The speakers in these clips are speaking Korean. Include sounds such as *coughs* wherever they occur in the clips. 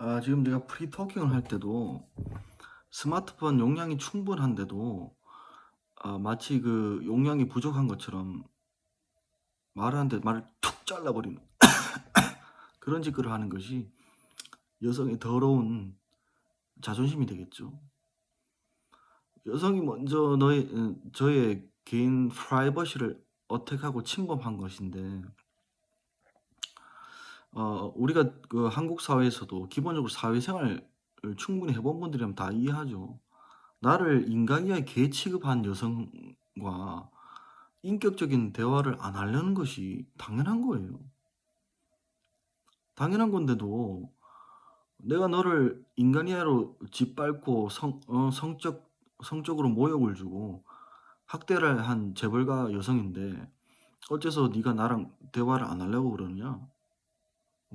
아, 지금 내가 프리 토킹을 할 때도 스마트폰 용량이 충분한데도 아, 마치 그 용량이 부족한 것처럼 말하는데 말을 툭 잘라버리는 *coughs* 그런 짓거리를 하는 것이 여성의 더러운 자존심이 되겠죠. 여성이 먼저 너의 어, 저의 개인 프라이버시를 어택하고 침범한 것인데 어, 우리가 그 한국 사회에서도 기본적으로 사회생활을 충분히 해 본 분들이라면 다 이해하죠. 나를 인간이야 개 취급한 여성과 인격적인 대화를 안 하려는 것이 당연한 거예요. 당연한 건데도 내가 너를 인간이야로 짓밟고 성, 어, 성적, 성적으로 모욕을 주고 학대를 한 재벌가 여성인데 어째서 네가 나랑 대화를 안 하려고 그러느냐?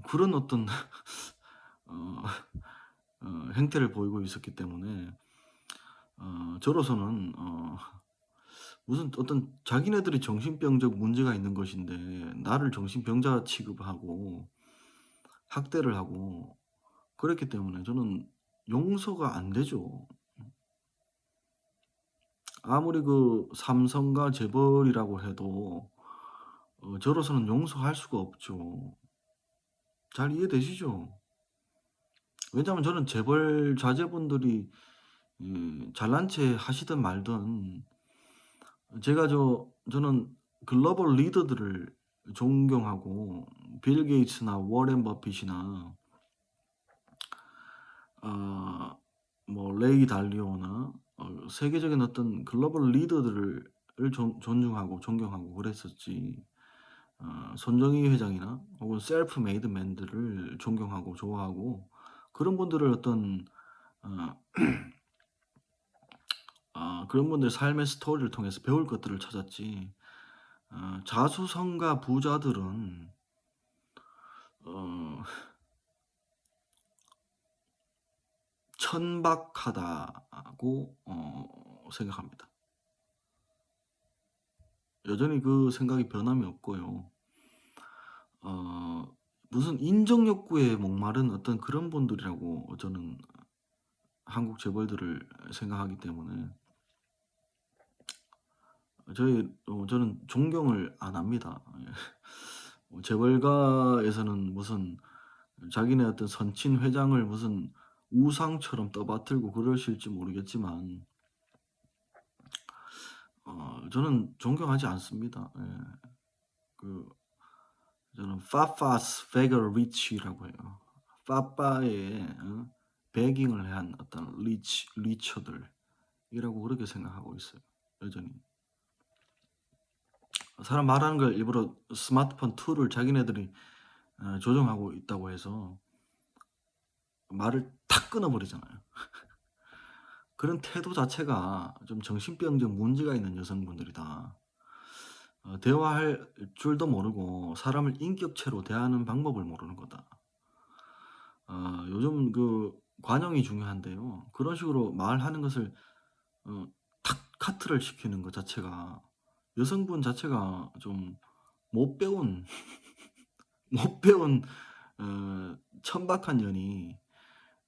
그런 어떤 *laughs* 어, 어, 행태를 보이고 있었기 때문에 어, 저로서는 어, 무슨 어떤 자기네들이 정신병적 문제가 있는 것인데 나를 정신병자 취급하고 학대를 하고 그랬기 때문에 저는 용서가 안 되죠. 아무리 그 삼성과 재벌이라고 해도 어, 저로서는 용서할 수가 없죠. 잘 이해되시죠? 왜냐하면 저는 재벌 자제분들이 이 잘난 체 하시든 말든 제가 저 저는 글로벌 리더들을 존경하고 빌 게이츠나 워렌 버핏이나 아, 뭐 레이 달리오나 어, 세계적인 어떤 글로벌 리더들을 존, 존중하고 존경하고 그랬었지. 어, 손정희 회장이나 혹은 셀프 메이드 맨들을 존경하고 좋아하고 그런 분들을 어떤 어, 아, *clears throat* 그런 분들 삶의 스토리를 통해서 배울 것들을 찾았지. 어, 자수성가 부자들은 어, 천박하다고 어, 생각합니다. 여전히 그 생각이 변함이 없고요. 어, 무슨 인정 욕구에 목마른 어떤 그런 분들이라고 저는 한국 재벌들을 생각하기 때문에 저희 어, 저는 존경을 안 합니다. 예. 어, 재벌가에서는 무슨 자기네 어떤 선친 회장을 무슨 우상처럼 떠받들고 그러실지 모르겠지만 어, 저는 존경하지 않습니다. 예. 그 저는 파파스 페거 리치라고 해요. 파파의 어, 베깅을 한 어떤 리치 리처들이라고 그렇게 생각하고 있어요. 여전히 사람 말하는 걸 일부러 스마트폰 툴을 자기네들이 어, 조정하고 있다고 해서 말을 탁 끊어버리잖아요. *laughs* 그런 태도 자체가 좀 정신병적 문제가 있는 여성분들이다. 어, 대화할 줄도 모르고 사람을 인격체로 대하는 방법을 모르는 거다. 어, 요즘 그 관용이 중요한데요. 그런 식으로 말하는 것을 어, 탁 카트를 시키는 것 자체가 여성분 자체가 좀 못 배운 *laughs* 못 배운 어, 천박한 년이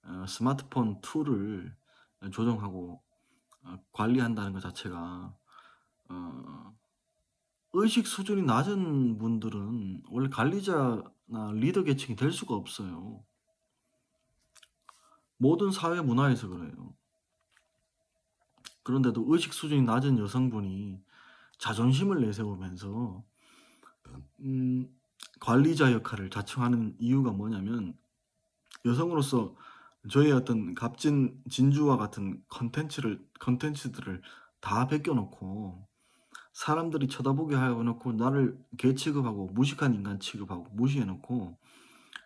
어, 스마트폰 툴을 조정하고 어, 관리한다는 것 자체가 어, 의식 수준이 낮은 분들은 원래 관리자나 리더 계층이 될 수가 없어요. 모든 사회 문화에서 그래요. 그런데도 의식 수준이 낮은 여성분이 자존심을 내세우면서 음, 관리자 역할을 자청하는 이유가 뭐냐면 여성으로서 저의 어떤 값진 진주와 같은 컨텐츠를 컨텐츠들을 다 베껴놓고 사람들이 쳐다보게 하여 놓고 나를 개 취급하고 무식한 인간 취급하고 무시해 놓고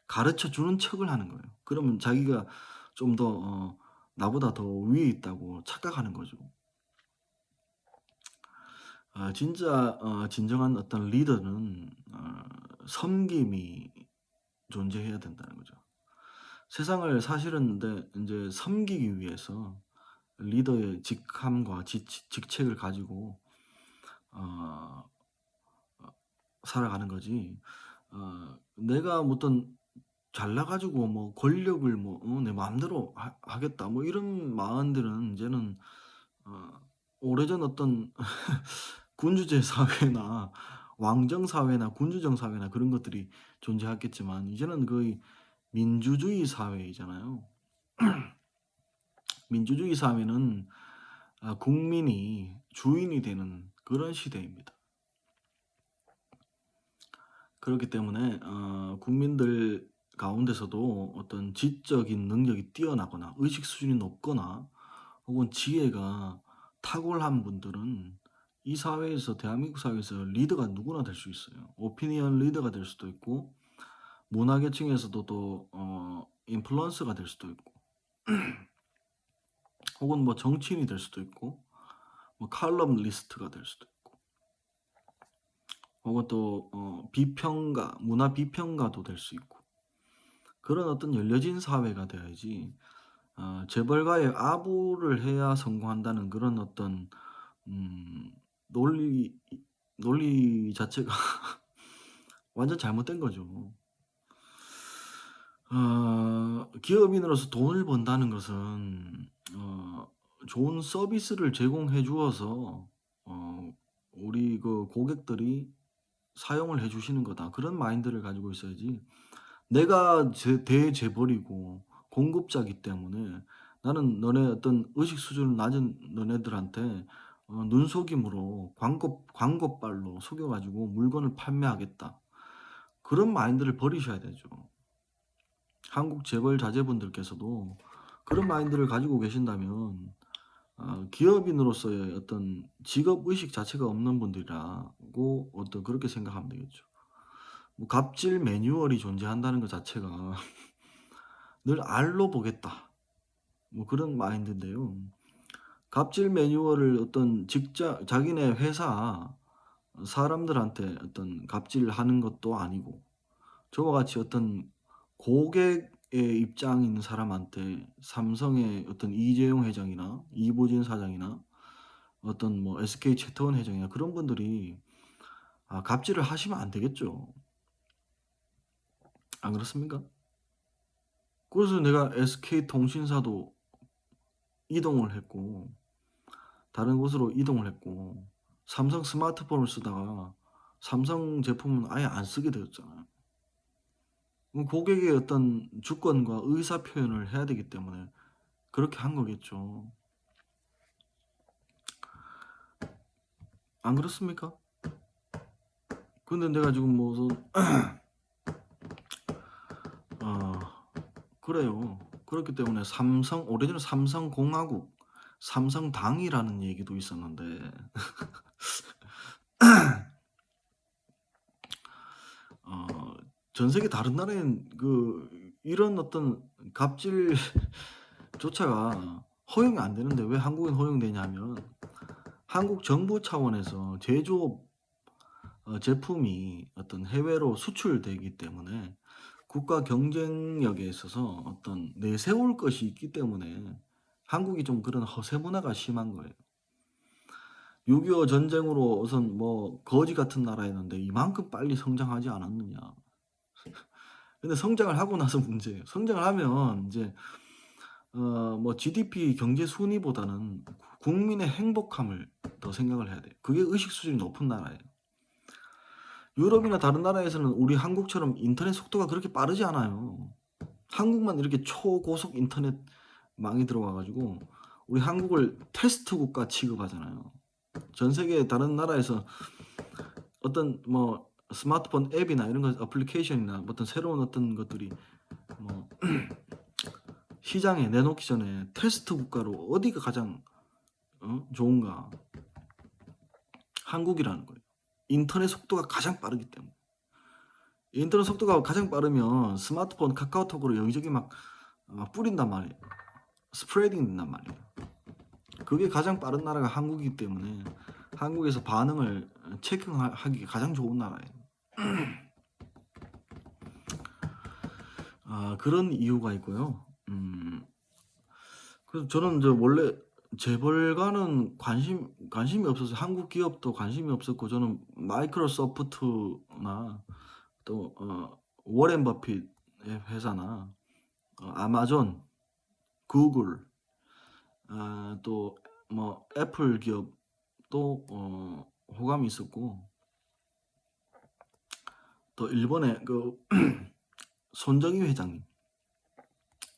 가르쳐 주는 척을 하는 거예요. 그러면 자기가 좀더 어, 나보다 더 위에 있다고 착각하는 거죠. 아, 진짜 어, 진정한 어떤 리더는 어, 섬김이 존재해야 된다는 거죠. 세상을 사실은 이제 섬기기 위해서 리더의 직함과 지, 직책을 가지고 어, 어, 살아가는 거지. 어, 내가 어떤 잘나 가지고 뭐 권력을 뭐어 '내 마음대로 하 하겠다.' 뭐 이런 마음들은 인제는 어 오래전 어떤 *laughs* 군주제 사회나 왕정 사회나 군주정 사회나 그런 것들이 존재했겠지만 이제는 거의 민주주의 사회이잖아요. *clears throat* 민주주의 사회는 아 국민이 주인이 되는 그런 시대입니다. 그렇기 때문에 어 국민들 가운데서도 어떤 지적인 능력이 뛰어나거나 의식 수준이 높거나 혹은 지혜가 탁월한 분들은 이 사회에서 대한민국 사회에서 리더가 누구나 될 수 있어요. 오피니언 리더가 될 수도 있고 문화 계층에서도 또 어 인플루언서가 될 수도 있고 *clears throat* 혹은 뭐 정치인이 될 수도 있고 뭐 칼럼니스트가 될 수도 있고 혹은 또 어 비평가, 문화 비평가도 될 수 있고 그런 어떤 열려진 사회가 돼야지 어 재벌가의 아부를 해야 성공한다는 그런 어떤 음 논리 논리 자체가 *laughs* 완전 잘못된 거죠. 어 기업인으로서 돈을 번다는 것은 어 좋은 서비스를 제공해 주어서 어 우리 그 고객들이 사용을 해 주시는 거다. 그런 마인드를 가지고 있어야지 내가 제 대재벌이고 공급자기 때문에 나는 너네 어떤 의식 수준 낮은 너네들한테 어 눈속임으로 광고 광고빨로 속여 가지고 물건을 판매하겠다. 그런 마인드를 버리셔야 되죠. 한국 재벌 자제분들께서도 그런 마인드를 가지고 계신다면 아 기업인으로서의 어떤 직업 의식 자체가 없는 분들이라고 어떤 그렇게 생각하면 되겠죠. 뭐 갑질 매뉴얼이 존재한다는 것 자체가 *laughs* '늘 알로 보겠다.' 뭐 그런 마인드인데요. 갑질 매뉴얼을 어떤 직장 자기네 회사 사람들한테 어떤 갑질하는 것도 아니고 저와 같이 어떤 고객의 입장에 있는 사람한테 삼성의 어떤 이재용 회장이나 이보진 사장이나 어떤 뭐 SK 채태원 회장이나 그런 분들이 아 갑질을 하시면 안 되겠죠. 안 그렇습니까? 그래서 내가 SK통신사도 이동을 했고 다른 곳으로 이동을 했고 삼성 스마트폰을 쓰다가 삼성 제품은 아예 안 쓰게 되었잖아요. 그 고객의 어떤 주권과 의사 표현을 해야 되기 때문에 그렇게 한 거겠죠. 안 그렇습니까? 근데 내가 지금 무슨 *clears throat* 어 그래요. 그렇기 때문에 삼성 오래전에 삼성공화국, 삼성당이라는 얘기도 있었는데 *laughs* 어 전 세계 다른 나라엔 그 이런 어떤 갑질 조차가 *laughs* 허용이 안 되는데 왜 한국은 허용되냐면 한국 정부 차원에서 제조업 어 제품이 어떤 해외로 수출되기 때문에 국가 경쟁력에 있어서 어떤 내세울 것이 있기 때문에 한국이 좀 그런 허세 문화가 심한 거예요. 6.25 전쟁으로 우선 뭐 거지 같은 나라였는데 이만큼 빨리 성장하지 않았느냐. 근데 성장을 하고 나서 *laughs* 문제예요. 성장을 하면 인제 어 뭐 GDP 경제 순위보다는 국민의 행복함을 더 생각을 해야 돼요. 그게 의식 수준이 높은 나라예요. 유럽이나 다른 나라에서는 우리 한국처럼 인터넷 속도가 그렇게 빠르지 않아요. 한국만 이렇게 초고속 인터넷 망이 들어와 가지고 우리 한국을 테스트 국가 취급하잖아요. 전 세계 다른 나라에서 어떤 뭐 스마트폰 앱이나 이런 거 애플리케이션이나 어떤 새로운 어떤 것들이 뭐 *clears throat* 시장에 내놓기 전에 테스트 국가로 어디가 가장 어 좋은가. 한국이라는 거예요. 인터넷 속도가 가장 빠르기 때문에. 인터넷 속도가 가장 빠르면 스마트폰 카카오톡으로 여기저기 막어 뿌린단 말이에요. 스프레딩 된단 말이에요. 그게 가장 빠른 나라가 한국이기 때문에 한국에서 반응을 체킹하 하기 가장 좋은 나라예요. 아 그런 이유가 있고요. 음. 그래서 저는 저 원래 재벌가는 관심 관심이 없어서 한국 기업도 관심이 없었고 저는 마이크로소프트나 또 어 워렌 버핏 회사나 어 아마존, 구글 아또뭐 애플 기업도 어 호감이 있었고 또 일본의 그 *clears throat* 손정희 회장님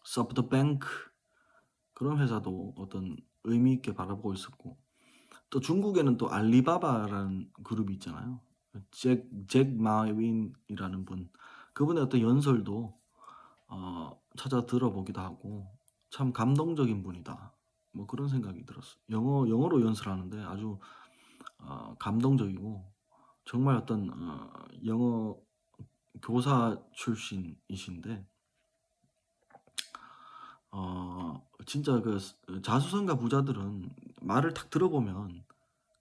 소프트뱅크 그런 회사도 어떤 의미 있게 바라보고 있었고 또 중국에는 또 알리바바라는 그룹이 있잖아요. 잭 잭 마윈이라는 분 그분의 어떤 연설도 어 찾아 들어보기도 하고 '참 감동적인 분이다.' 뭐 그런 생각이 들었어요. 영어 영어로 연설하는데 아주 어 감동적이고 정말 어떤 어 영어 교사 출신이신데 어 진짜 그스 자수성가 부자들은 말을 딱 들어보면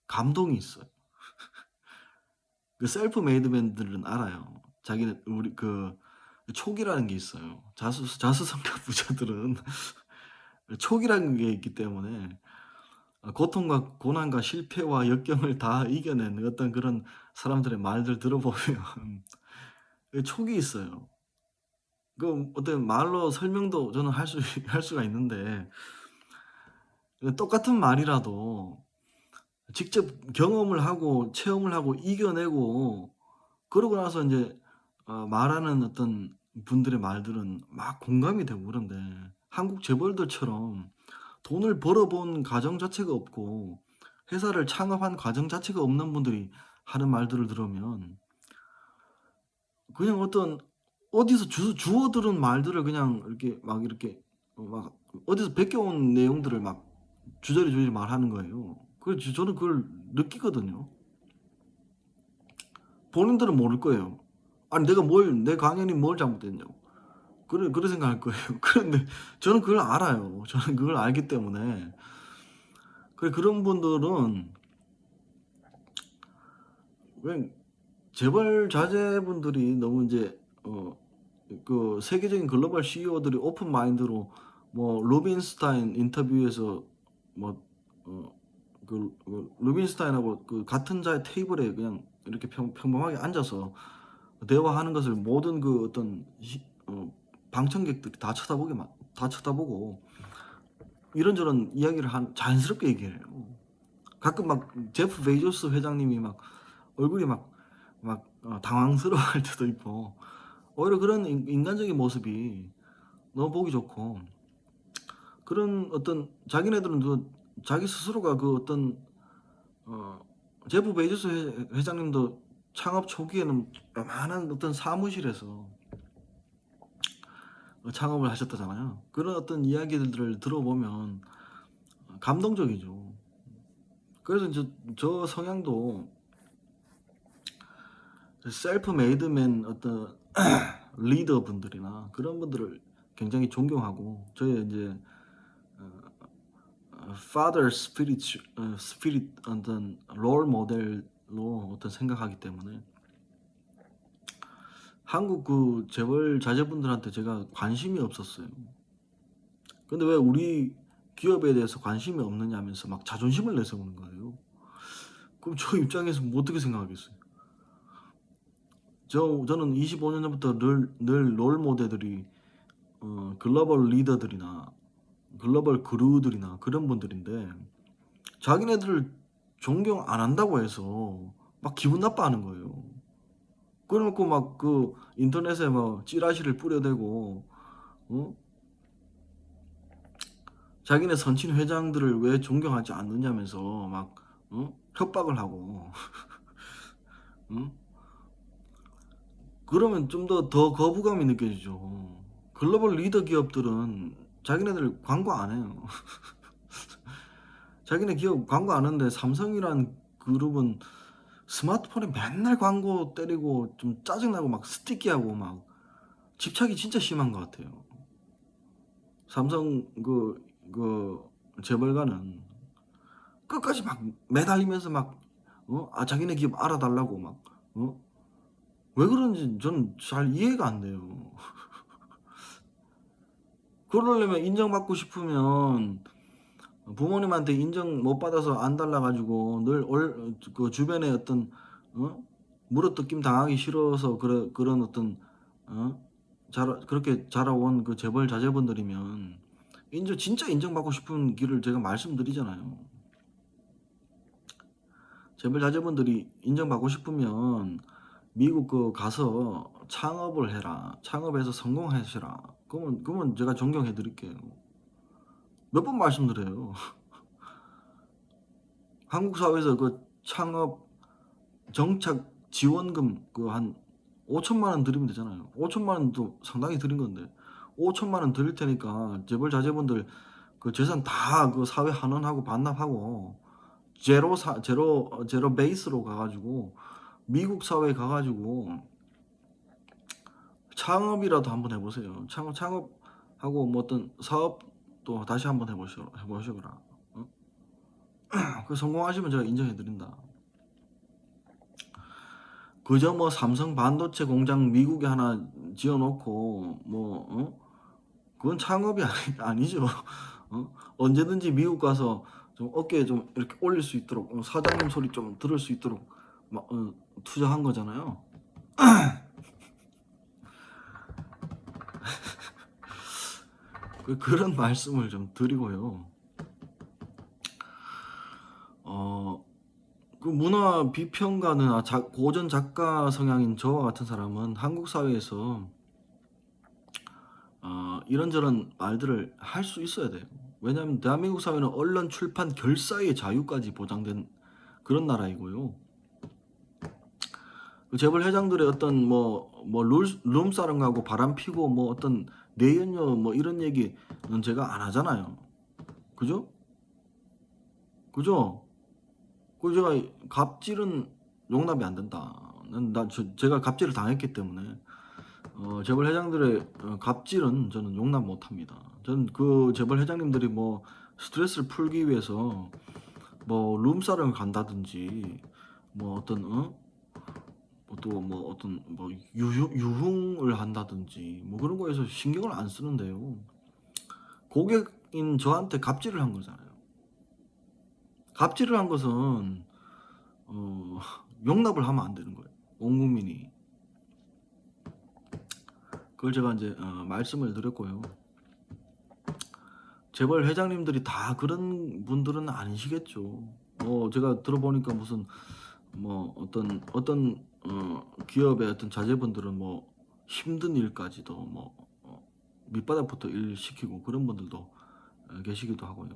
감동이 있어요. *laughs* 그 셀프 메이드 맨들은 알아요. 자기는 우리 그 촉이라는 게 있어요. 자수 자수성가 *laughs* 부자들은 *laughs* 촉이라는 게 있기 때문에 어 고통과 고난과 실패와 역경을 다 이겨낸 어떤 그런 사람들의 말들 들어보면 그 촉이 있어요. 그 어떤 말로 설명도 저는 할 수 *laughs* 할 수가 있는데 그 똑같은 말이라도 직접 경험을 하고 체험을 하고 이겨내고 그러고 나서 인제 어 말하는 어떤 분들의 말들은 막 공감이 되고 그런데 한국 재벌들처럼 돈을 벌어 본 가정 자체가 없고 회사를 창업한 과정 자체가 없는 분들이 하는 말들을 들으면 그냥 어떤 어디서 주 주워 들은 말들을 그냥 이렇게 막 이렇게 어막 어디서 베껴 온 내용들을 막 주저리 주저리 말하는 거예요. 그래서 저는 그걸 느끼거든요. 본인들은 모를 거예요. 아니 내가 뭘 내 강연이 뭘 잘못했냐고. 그래 그런 생각할 거예요. *laughs* 그런데 저는 그걸 알아요. 저는 그걸 알기 때문에 그래 그런 분들은 왜 재벌 자제분들이 너무 인제 어 그 세계적인 글로벌 CEO들이 오픈 마인드로 뭐 루빈스타인 인터뷰에서 뭐 어 그 그 루빈스타인하고 그 같은 자리 테이블에 그냥 이렇게 평 평범하게 앉아서 대화하는 것을 모든 그 어떤 시 어 방청객들이 다 쳐다보게 막다 쳐다보고 이런저런 이야기를 한 자연스럽게 얘기해요. 가끔 막 제프 베조스 회장님이 막 얼굴이 막 막어 당황스러워할 *laughs* 때도 있고 오히려 그런 인 인간적인 모습이 너무 보기 좋고 그런 어떤 자기네들은 그 자기 스스로가 그 어떤 어 제프 베조스 회 회장님도 창업 초기에는 요만한 어떤 사무실에서 어 창업을 하셨다잖아요. 그런 어떤 이야기들을 들어보면 어 감동적이죠. 그래서 인제 저 성향도 그 셀프 메이드 맨 어떤 *clears throat* 리더 분들이나 그런 분들을 굉장히 존경하고 저의 인제 어어 father spirit 어 spirit 어떤 롤 모델로 어떤 생각하기 때문에 한국 그 재벌 자제분들한테 제가 관심이 없었어요. 근데 왜 우리 기업에 대해서 관심이 없느냐면서 막 자존심을 내세우는 거예요. 그럼 저 입장에서 뭐 어떻게 생각하겠어요? 저 저는 25년 전부터 늘늘 롤 모델들이 어 글로벌 리더들이나 글로벌 그루들이나 그런 분들인데 자기네들을 존경 안 한다고 해서 막 기분 나빠하는 거예요. 그래 놓고 막 그 인터넷에 뭐 찌라시를 뿌려대고 어 자기네 선친 회장들을 왜 존경하지 않느냐면서 막 어 협박을 하고 *laughs* 응? 그러면 좀 더 더 거부감이 느껴지죠. 글로벌 리더 기업들은 자기네들 광고 안 해요. *laughs* 자기네 기업 광고 안 하는데 삼성이란 그룹은 스마트폰에 맨날 광고 때리고 좀 짜증나고 막 스티키하고 막 집착이 진짜 심한 것 같아요. 삼성 그 그 재벌가는 끝까지 막 매달리면서 막 어 아 자기네 기업 알아달라고 막 어 왜 그런지 저는 잘 이해가 안 돼요. *laughs* 그러려면 인정받고 싶으면 부모님한테 인정 못 받아서 안 달라 가지고 늘얼그 주변에 어떤 어 물어뜯김 당하기 싫어서 그런 그런 어떤 어 자라 그렇게 자라온 그 재벌 자제분들이면 인정 진짜 인정받고 싶은 길을 제가 말씀드리잖아요. 재벌 자제분들이 인정받고 싶으면 미국 그 가서 창업을 해라. 창업해서 성공하시라. 그러면 그러면 제가 존경해 드릴게요. 몇 번 말씀드려요. *laughs* 한국 사회에서 그 창업 정착 지원금 그 한 5천만 원 드리면 되잖아요. 5천만 원도 상당히 드린 건데 5천만 원 드릴 테니까 재벌 자제분들 그 재산 다 그 사회 환원하고 반납하고 제로 사 제로 어, 제로 베이스로 가가지고 미국 사회에 가가지고 창업이라도 한번 해보세요. 창업 창업하고 뭐 어떤 사업도 다시 한번 해보시오 해보시거라. 어? 그 성공하시면 제가 인정해 드린다. 그저 뭐 삼성 반도체 공장 미국에 하나 지어놓고 뭐 어? 그건 창업이 아니, 아니죠. *laughs* 어? 언제든지 미국 가서 좀 어깨에 좀 이렇게 올릴 수 있도록 어, 사장님 소리 좀 들을 수 있도록 막 어, 투자한 거잖아요. 그 그런 말씀을 좀 드리고요. 어, 그 문화 비평가는 아, 자- 고전 작가 성향인 저와 같은 사람은 한국 사회에서 어, 이런저런 말들을 할 수 있어야 돼요. 왜냐하면 대한민국 사회는 언론, 출판, 결사의 자유까지 보장된 그런 나라이고요. 그 재벌 회장들의 어떤 뭐뭐 룸사롱하고 바람 피고 뭐 어떤 내연녀 뭐 이런 얘기는 제가 안 하잖아요. 그죠? 그죠? 그 제가 갑질은 용납이 안 된다. 난, 나, 저, 제가 갑질을 당했기 때문에 어, 재벌 회장들의 어, 갑질은 저는 용납 못합니다. 저는 그 재벌 회장님들이 뭐 스트레스를 풀기 위해서 뭐 룸사롱을 간다든지 뭐 어떤 어? 또 뭐 어떤 뭐 유흥, 유흥을 한다든지 뭐 그런 거에서 신경을 안 쓰는데요. 고객인 저한테 갑질을 한 거잖아요. 갑질을 한 것은 어, 용납을 하면 안 되는 거예요. 온 국민이. 그걸 제가 이제 어, 말씀을 드렸고요. 재벌 회장님들이 다 그런 분들은 아니시겠죠. 뭐 제가 들어보니까 무슨 뭐 어떤 어떤 어, 기업의 어떤 자제분들은 뭐 힘든 일까지도 뭐 어, 밑바닥부터 일 시키고 그런 분들도 어, 계시기도 하고요.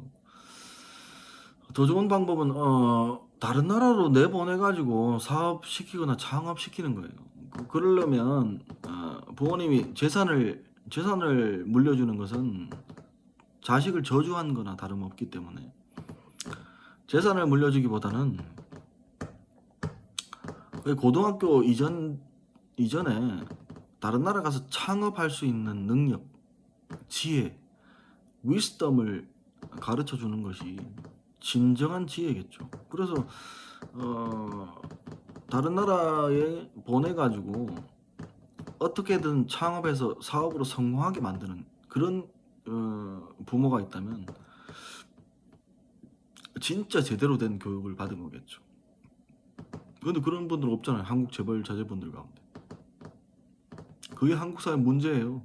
더 좋은 방법은 어, 다른 나라로 내보내 가지고 사업 시키거나 창업 시키는 거예요. 그, 그러려면 어, 부모님이 재산을 재산을 물려주는 것은 자식을 저주한 거나 다름없기 때문에 재산을 물려주기보다는 고등학교 이전 이전에 다른 나라 가서 창업할 수 있는 능력, 지혜, 위스덤을 가르쳐 주는 것이 진정한 지혜겠죠. 그래서 어, 다른 나라에 보내 가지고 어떻게든 창업해서 사업으로 성공하게 만드는 그런 어, 부모가 있다면 진짜 제대로 된 교육을 받은 거겠죠. 근데 그런 분들 없잖아요. 한국 재벌 자제분들 가운데. 그게 한국 사회 문제예요.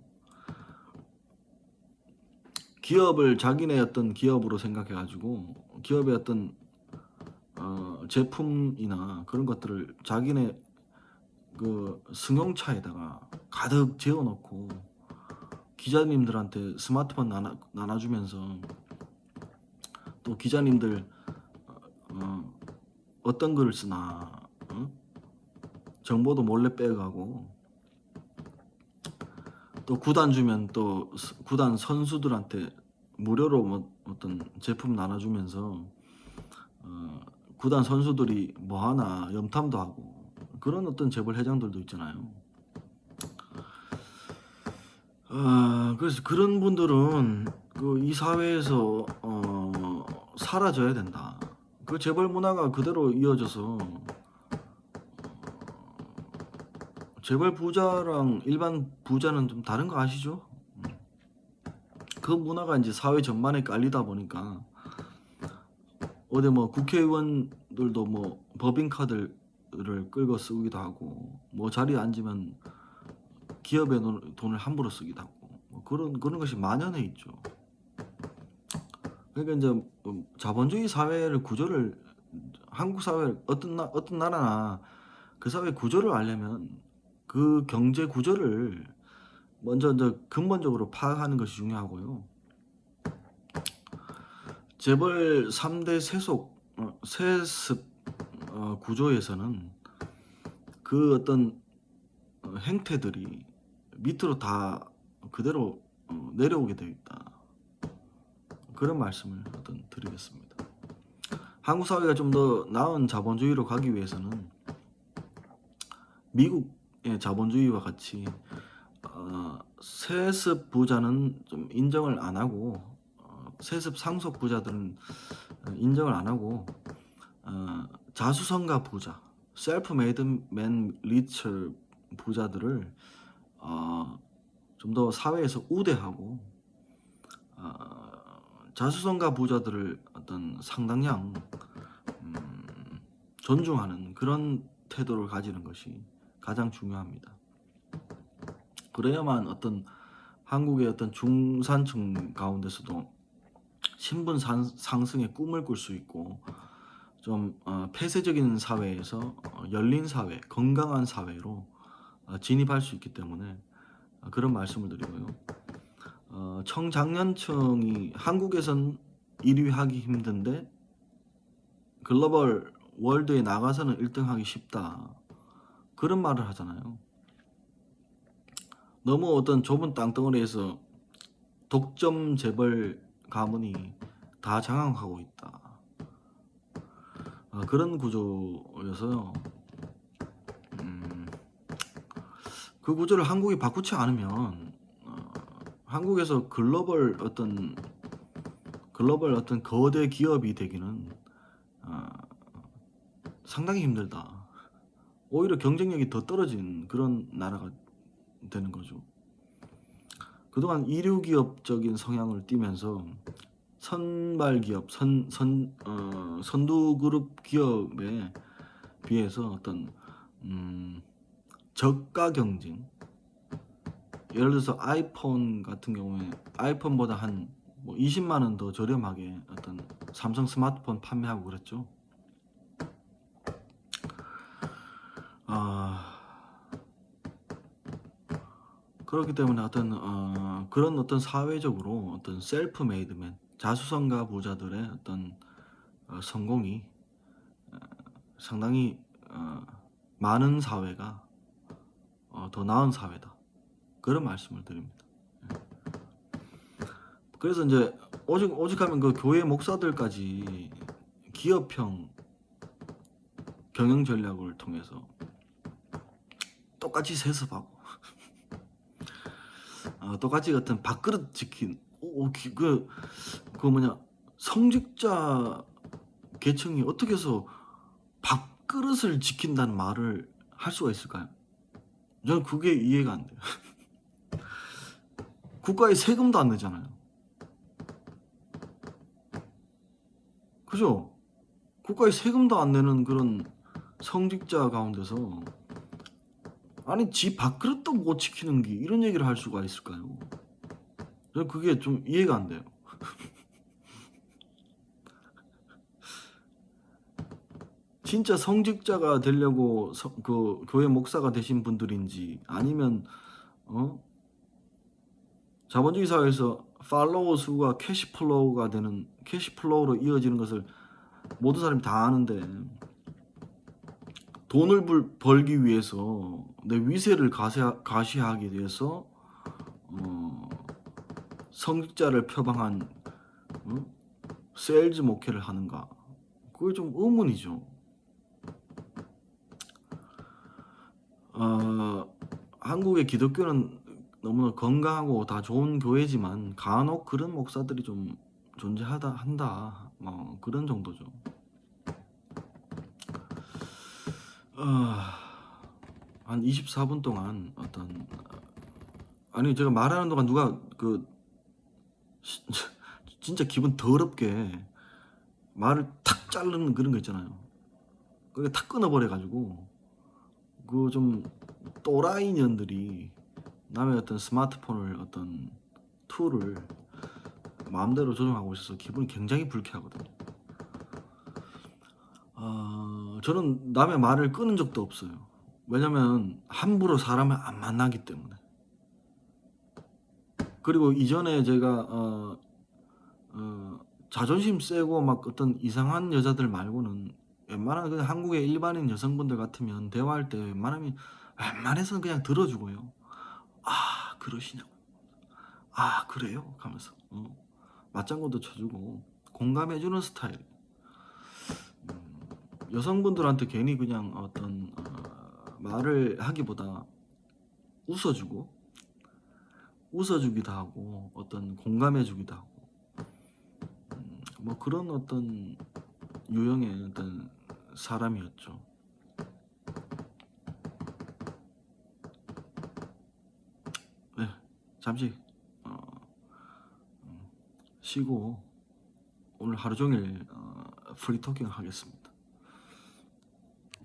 기업을 자기네 어떤 기업으로 생각해 가지고 기업의 어떤 어, 제품이나 그런 것들을 자기네 그 승용차에다가 가득 재워 놓고 기자님들한테 스마트폰 나눠, 나눠주면서 또 기자님들 어, 어떤 글을 쓰나 어? 정보도 몰래 빼가고 또 구단 주면 또 스- 구단 선수들한테 무료로 뭐 어떤 제품 나눠주면서 어, 구단 선수들이 뭐 하나 염탐도 하고 그런 어떤 재벌 회장들도 있잖아요. 아 그래서 그런 분들은 그 이 사회에서 어, 사라져야 된다. 그 재벌 문화가 그대로 이어져서 어, 재벌 부자랑 일반 부자는 좀 다른 거 아시죠? 음. 그 문화가 이제 사회 전반에 깔리다 보니까 어디 뭐 국회의원들도 뭐 법인카드를 끌고 쓰기도 하고 뭐 자리에 앉으면 기업의 돈- 돈을 함부로 쓰기도 하고 뭐 그런 그런 것이 만연해 있죠. 그러니까 이제 음, 자본주의 사회를 구조를 한국 사회 어떤 나 어떤 나라나 그 사회 구조를 알려면 그 경제 구조를 먼저 이제 근본적으로 파악하는 것이 중요하고요. 재벌 3대 세속 어, 세습 어, 구조에서는 그 어떤 어, 행태들이 밑으로 다 그대로 어, 내려오게 되어 있다. 그런 말씀을 어떤 드리겠습니다. 한국 사회가 좀 더 나은 자본주의로 가기 위해서는 미국 의 자본주의와 같이 어, 세습 부자는 좀 인정을 안 하고 어, 세습 상속 부자들은 어, 인정을 안 하고 어, 자수성가 부자, 셀프 메이드 맨 리처 부자들을 어, 좀 더 사회에서 우대하고 어, 자수성가 부자들을 어떤 상당량 음, 존중하는 그런 태도를 가지는 것이 가장 중요합니다. 그래야만 어떤 한국의 어떤 중산층 가운데서도 신분 산- 상승의 꿈을 꿀 수 있고 좀 어, 폐쇄적인 사회에서 어, 열린 사회, 건강한 사회로 어, 진입할 수 있기 때문에 어, 그런 말씀을 드리고요. 어, 청장년층이 한국에선 1위 하기 힘든데 글로벌 월드에 나가서는 1등 하기 쉽다. 그런 말을 하잖아요. 너무 어떤 좁은 땅덩어리에서 독점 재벌 가문이 다 장악하고 있다. 아, 그런 구조여서요. 음, 그 구조를 한국이 바꾸지 않으면 어, 한국에서 글로벌 어떤 글로벌 어떤 거대 기업이 되기는 어, 상당히 힘들다. 오히려 경쟁력이 더 떨어진 그런 나라가 되는 거죠. 그동안 이류 기업적인 성향을 띠면서 선발 기업, 선, 선, 어, 선두 그룹 기업에 비해서 어떤 음, 저가 경쟁. 예를 들어서 아이폰 같은 경우에 아이폰보다 한 뭐 20만 원 더 저렴하게 어떤 삼성 스마트폰 판매하고 그랬죠. 아 그렇기 때문에 어떤 어, 그런 어떤 사회적으로 어떤 셀프 메이드맨 자수성가 부자들의 어떤 어, 성공이 어, 상당히 어, 많은 사회가 어, 더 나은 사회다 그런 말씀을 드립니다. 예. 그래서 이제 오직 오직하면 그 교회 목사들까지 기업형 경영 전략을 통해서 똑같이 세습하고 어, *laughs* 똑같이 같은 밥그릇 지킨 오, 그, 그 뭐냐 성직자 계층이 어떻게 해서 밥그릇을 지킨다는 말을 할 수가 있을까요? 저는 그게 이해가 안 돼요. *laughs* 국가에 세금도 안 내잖아요. 그죠? 국가에 세금도 안 내는 그런 성직자 가운데서 아니 지 밥그릇도 못 지키는 게 이런 얘기를 할 수가 있을까요? 저는 그게 좀 이해가 안 돼요. *laughs* 진짜 성직자가 되려고 서- 그 교회 목사가 되신 분들인지 아니면 어 자본주의 사회에서 팔로워 수가 캐시 플로우가 되는 캐시 플로우로 이어지는 것을 모든 사람이 다 아는데 돈을 벌, 벌기 위해서 내 위세를 가시, 가시하기 위해서 어, 성직자를 표방한 어? 세일즈 목회를 하는가 그게 좀 의문이죠. 어, 한국의 기독교는 너무나 건강하고 다 좋은 교회지만 간혹 그런 목사들이 좀 존재하다 한다 뭐 그런 정도죠. 어, 한 24분 동안 어떤 아니 제가 말하는 동안 누가 그 시- *laughs* 진짜 기분 더럽게 말을 탁 자르는 그런 거 있잖아요. 그게 탁 끊어버려 가지고 그 좀 또라이 년들이 남의 어떤 스마트폰을 어떤 툴을 마음대로 조종하고 있어서 기분이 굉장히 불쾌하거든요. 어, 저는 남의 말을 끊은 적도 없어요. 왜냐면 함부로 사람을 안 만나기 때문에. 그리고 이전에 제가 어, 어, 자존심 세고 막 어떤 이상한 여자들 말고는 웬만한 그냥 한국의 일반인 여성분들 같으면 대화할 때 웬만하면 웬만해서는 그냥 들어주고요. 아 그러시냐고. 아 그래요? 하면서 어, 맞장구도 쳐주고 공감해주는 스타일. 음, 여성분들한테 괜히 그냥 어떤 어, 말을 하기보다 웃어주고 웃어주기도 하고 어떤 공감해주기도 하고 음, 뭐 그런 어떤 유형의 어떤 사람이었죠. 네, 잠시 어, 음, 쉬고 오늘 하루 종일 어, 프리토킹 하겠습니다.